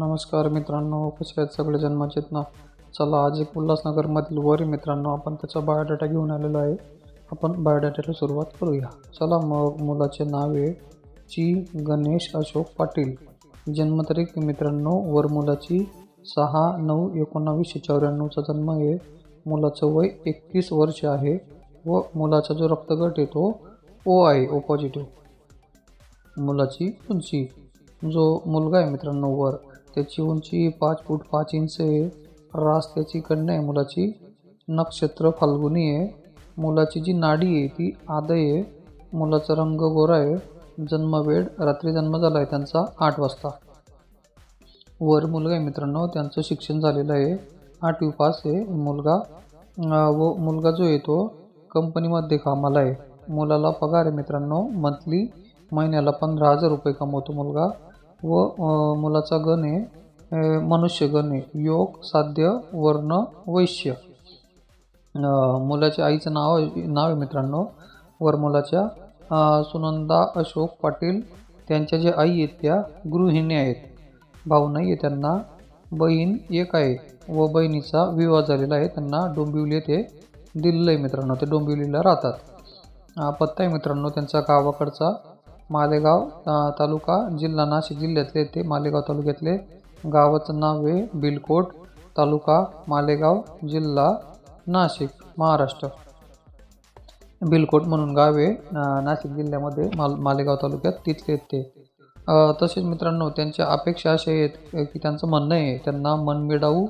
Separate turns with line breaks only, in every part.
नमस्कार मित्रांनो कसे आहेत सगळे जण मजेत ना. चला आज एक उल्हासनगरमधील वरी मित्रांनो आपण त्याचा बायोडाटा घेऊन आलेलो आहे. आपण बायोडाटाला सुरुवात करूया. चला मग मुलाचे नाव आहे ची गणेश अशोक पाटील. जन्मतारीख मित्रांनो वर मुलाची सहा नऊ एकोणावीसशे चौऱ्याण्णवचा जन्म आहे. मुलाचं वय एकतीस वर्ष आहे व मुलाचा जो रक्तगट आहे तो ओ आहे ओ पॉझिटिव्ह. मुलाची उंची. जो मुलगा आहे मित्रांनो वर. त्याची उंची पाच फूट पाच इंच आहे. रास त्याची कन्या आहे मुलाची. नक्षत्र फाल्गुनी आहे. मुलाची जी नाडी आहे ती आदय आहे. मुलाचा रंग गोरा आहे. जन्मवेळ रात्री जन्म झाला आहे त्यांचा आठ वाजता. वर मुलगा आहे मित्रांनो त्यांचं शिक्षण झालेलं आहे. आठवी पास आहे मुलगा. व मुलगा जो आहे तो कंपनीमध्ये कामाला आहे. मुलाला पगार आहे मित्रांनो मंथली महिन्याला पंधरा हजार रुपये कमवतो मुलगा. व मुलाचा गण आहे मनुष्य गण आहे. योग साध्य वर्ण वैश्य. मुलाच्या आईचं नाव आहे नाव आहे मित्रांनो. वर मुलाच्या सुनंदा अशोक पाटील त्यांच्या ज्या आई आहेत त्या गृहिणी आहेत. भाऊ नाही आहे त्यांना. बहीण एक आहे व बहिणीचा विवाह झालेला आहे. त्यांना डोंबिवली येथे दिलेलं आहे मित्रांनो. ते डोंबिवलीला राहतात. पत्ता आहे मित्रांनो त्यांचा गावाकडचा. मालेगाव तालुका जिल्हा नाशिक जिल्ह्यातले ते मालेगाव तालुक्यातले गावाचं नाव आहे बिलकोट तालुका मालेगाव जिल्हा नाशिक महाराष्ट्र. बिलकोट म्हणून गाव आहे नाशिक जिल्ह्यामध्ये माल मालेगाव तालुक्यात तिथले ते. तसेच मित्रांनो त्यांच्या अपेक्षा अशा आहेत की त्यांचं म्हणणं आहे त्यांना मनमिडाऊ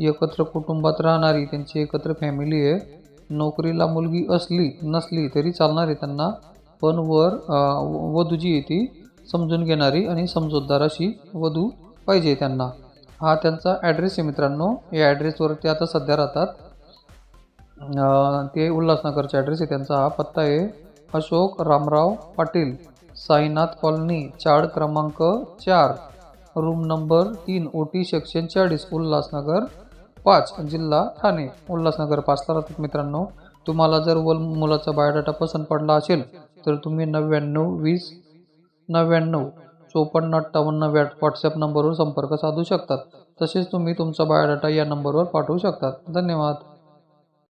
एकत्र कुटुंबात राहणारी त्यांची एकत्र फॅमिली आहे. नोकरीला मुलगी असली नसली तरी चालणार आहे त्यांना. पण वर अं, वधू जी आहे ती समजून घेणारी आणि समजूतदार अशी वधू पाहिजे त्यांना. हा त्यांचा ॲड्रेस आहे मित्रांनो. या ॲड्रेसवर ते आता सध्या राहतात. ते उल्हासनगरचा ॲड्रेस आहे. त्यांचा हा पत्ता आहे. अशोक रामराव पाटील साईनाथ कॉलनी चार क्रमांक चार रूम नंबर तीन ओ टी सेक्शन चाळीस उल्हासनगर पाच जिल्हा ठाणे. उल्हासनगर पाचला राहतात मित्रांनो. तुम्हाला जर वल मुलाचा बायोडाटा पसंत पडला असेल तर तुम्ही नव्याण्णव वीस नव्याण्णव चोपन्न अठ्ठावन्न व्याट व्हॉट्सॲप नंबरवर संपर्क साधू शकतात. तसेच तुम्ही तुमचा बायोडाटा या नंबरवर पाठवू शकतात. धन्यवाद.